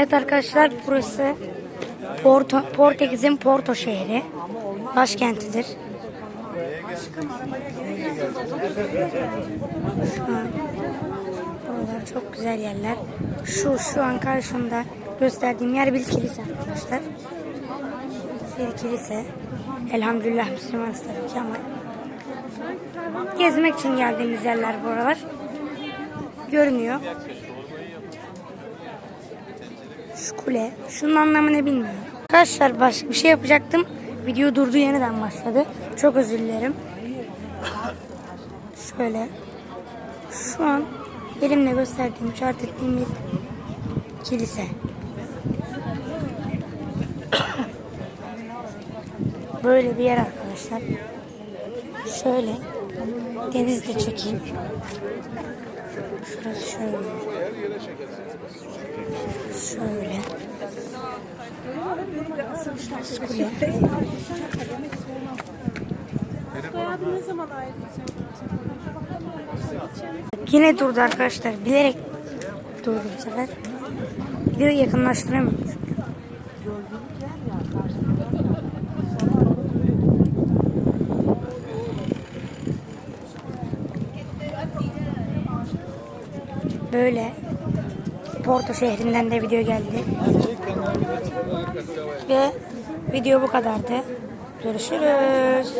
Evet arkadaşlar burası Porto, Portekiz'in Porto şehri. Başkentidir. Şu buralar çok güzel yerler. Şu şu an karşımda gösterdiğim yer bir kilise arkadaşlar. Bir kilise. Elhamdülillah Müslümanız tabii ki ama gezmek için geldiğimiz yerler buralar. Görünüyor. Şu kule. Şunun anlamı ne bilmiyorum. Arkadaşlar başka bir şey yapacaktım. Video durdu yeniden başladı. Çok özür dilerim. Şöyle. Şu an elimle gösterdiğim, işaret ettiğim bir kilise. Böyle bir yer arkadaşlar. Şöyle denizde çekeyim. Şurası. Şöyle. Kule. Yine durdu arkadaşlar. Bilerek durdu bu sefer. Videoyu yakınlaştıramıyorum. Böyle Porto şehrinden de video geldi. Ve video bu kadardı. Görüşürüz.